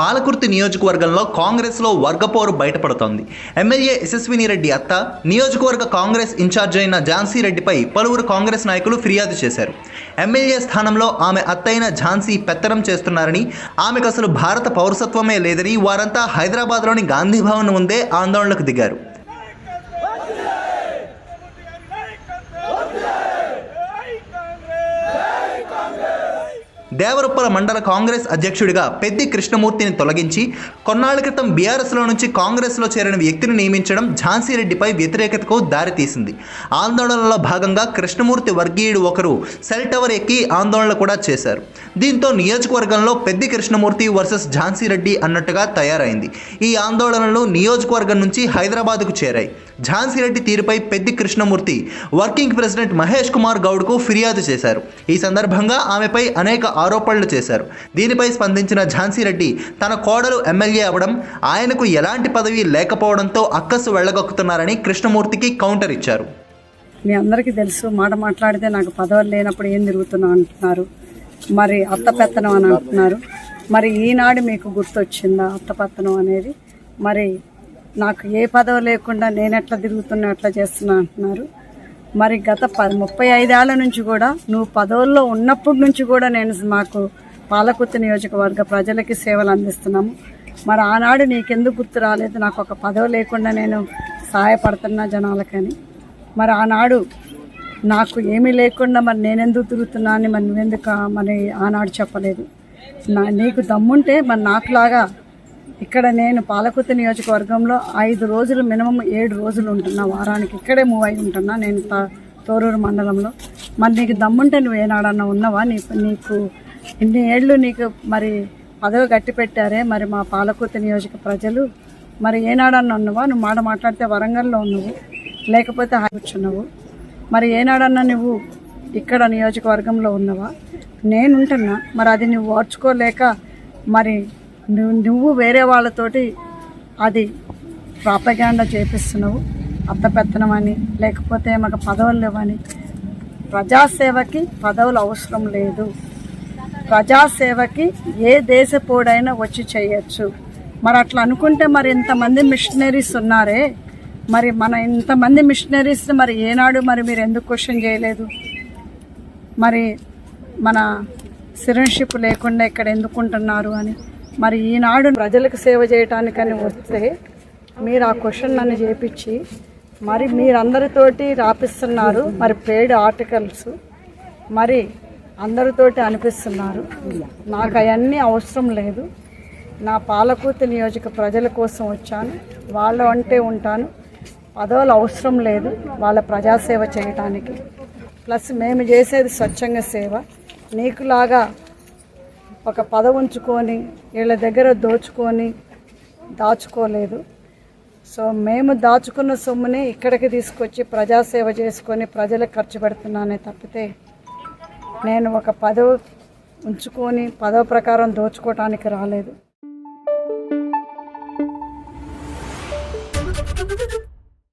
పాలకుర్తి నియోజకవర్గంలో కాంగ్రెస్లో వర్గపోరు బయటపడుతోంది. ఎమ్మెల్యే యశస్విని రెడ్డి అత్త నియోజకవర్గ కాంగ్రెస్ ఇన్ఛార్జ్ అయిన ఝాన్సీ రెడ్డిపై పలువురు కాంగ్రెస్ నాయకులు ఫిర్యాదు చేశారు. ఎమ్మెల్యే స్థానంలో ఆమె అత్తైన ఝాన్సీ పెత్తనం చేస్తున్నారని ఆమెకు అసలు భారత పౌరసత్వమే లేదని వారంతా హైదరాబాద్లోని గాంధీభవన్ ముందే ఆందోళనకు దిగారు. దేవరుప్పల మండల కాంగ్రెస్ అధ్యక్షుడిగా పెద్ది కృష్ణమూర్తిని తొలగించి కొన్నాళ్ళ క్రితం బీఆర్ఎస్లో నుంచి కాంగ్రెస్లో చేరిన వ్యక్తిని నియమించడం ఝాన్సీ రెడ్డిపై వ్యతిరేకతకు దారితీసింది. ఆందోళనలో భాగంగా కృష్ణమూర్తి వర్గీయుడు ఒకరు సెల్ టవర్ ఎక్కి ఆందోళన కూడా చేశారు. దీంతో నియోజకవర్గంలో పెద్ది కృష్ణమూర్తి వర్సెస్ ఝాన్సీ రెడ్డి అన్నట్టుగా తయారైంది. ఈ ఆందోళనలు నియోజకవర్గం నుంచి హైదరాబాద్కు చేరాయి. ఝాన్సీ రెడ్డి తీరుపై పెద్ది కృష్ణమూర్తి వర్కింగ్ ప్రెసిడెంట్ మహేష్ కుమార్ గౌడ్కు ఫిర్యాదు చేశారు. ఈ సందర్భంగా ఆమెపై అనేక ఆరోపణలు చేశారు. దీనిపై స్పందించిన ఝాన్సీ రెడ్డి తన కోడలు ఎమ్మెల్యే అవ్వడం ఆయనకు ఎలాంటి పదవి లేకపోవడంతో అక్కసు వెళ్ళగొక్కుతున్నారని కృష్ణమూర్తికి కౌంటర్ ఇచ్చారు. మీ అందరికీ తెలుసు మాట మాట్లాడితే నాకు పదవులు లేనప్పుడు ఏం తిరుగుతున్నా అంటున్నారు. మరి అత్తపెత్తనం అని అంటున్నారు. మరి ఈనాడు మీకు గుర్తొచ్చిందా అత్తపత్తనం అనేది? మరి నాకు ఏ పదవి లేకుండా నేను ఎట్లా తిరుగుతున్నా ఎట్లా చేస్తున్నా అంటున్నారు. మరి గత ప ముప్పై ఐదేళ్ళ నుంచి కూడా నువ్వు పదవుల్లో ఉన్నప్పటి నుంచి కూడా నేను మాకు పాలకుర్తి నియోజకవర్గ ప్రజలకి సేవలు అందిస్తున్నాము. మరి ఆనాడు నీకెందుకు గుర్తు రాలేదు? నాకు ఒక పదవి లేకుండా నేను సహాయపడుతున్నా జనాలకని. మరి ఆనాడు నాకు ఏమీ లేకుండా మరి నేనెందుకు తిరుగుతున్నా అని మరి నువ్వెందుకు మరి ఆనాడు చెప్పలేదు. నా నీకు దమ్ముంటే మరి నాకులాగా ఇక్కడ నేను పాలకుర్తి నియోజకవర్గంలో ఐదు రోజులు మినిమం ఏడు రోజులు ఉంటున్నా. వారానికి ఇక్కడే మూవ్ అయి ఉంటున్నా నేను తోరూరు మండలంలో. మరి నీకు దమ్ముంటే నువ్వు ఏనాడన్నా ఉన్నావా? నీ నీకు ఇన్ని ఏళ్ళు నీకు మరి పదవి గట్టి పెట్టారే మరి మా పాలకుర్తి నియోజక ప్రజలు. మరి ఏనాడన్నా ఉన్నావా? నువ్వు మాట మాట్లాడితే వరంగల్లో ఉన్నావు లేకపోతే హాయిచ్చున్నావు మరి ఏనాడన్నా నువ్వు ఇక్కడ నియోజకవర్గంలో ఉన్నవా? నేను ఉంటున్నా మరి అది నువ్వు ఓర్చుకోలేక మరి నువ్వు నువ్వు వేరే వాళ్ళతోటి అది ప్రాపగాండా చేపిస్తున్నావు అత్తపెత్తనం అని లేకపోతే మాకు పదవులు లేవని. ప్రజాసేవకి పదవులు అవసరం లేదు. ప్రజాసేవకి ఏ దేశపోడైనా వచ్చి చేయొచ్చు. మరి అట్లా అనుకుంటే మరి ఇంతమంది మిషనరీస్ ఉన్నారే? మరి మన ఇంతమంది మిషనరీస్ మరి ఏనాడు మరి మీరు ఎందుకు క్వశ్చన్ చేయలేదు? మరి మన సిరన్షిప్ లేకుండా ఇక్కడ ఎందుకుంటున్నారు అని. మరి ఈనాడు ప్రజలకు సేవ చేయటానికని వస్తే మీరు ఆ క్వశ్చన్ నన్ను చేపించి మరి మీరందరితోటి రాపిస్తున్నారు మరి పేడ్ ఆర్టికల్స్ మరి అందరితోటి అనిపిస్తున్నారు. నాకు అవన్నీ అవసరం లేదు. నా పాలకూర్తి నియోజక ప్రజల కోసం వచ్చాను వాళ్ళ అంటే ఉంటాను. పదవులు అవసరం లేదు వాళ్ళ ప్రజాసేవ చేయటానికి. ప్లస్ మేము చేసేది స్వచ్ఛంగా సేవ. నీకులాగా ఒక పద ఉంచుకొని వీళ్ళ దగ్గర దోచుకొని దాచుకోలేదు. సో మేము దాచుకున్న సొమ్ముని ఇక్కడికి తీసుకొచ్చి ప్రజాసేవ చేసుకొని ప్రజలకు ఖర్చు పెడుతున్నానే తప్పితే నేను ఒక పదవి ఉంచుకొని పదవ ప్రకారం దోచుకోవటానికి రాలేదు.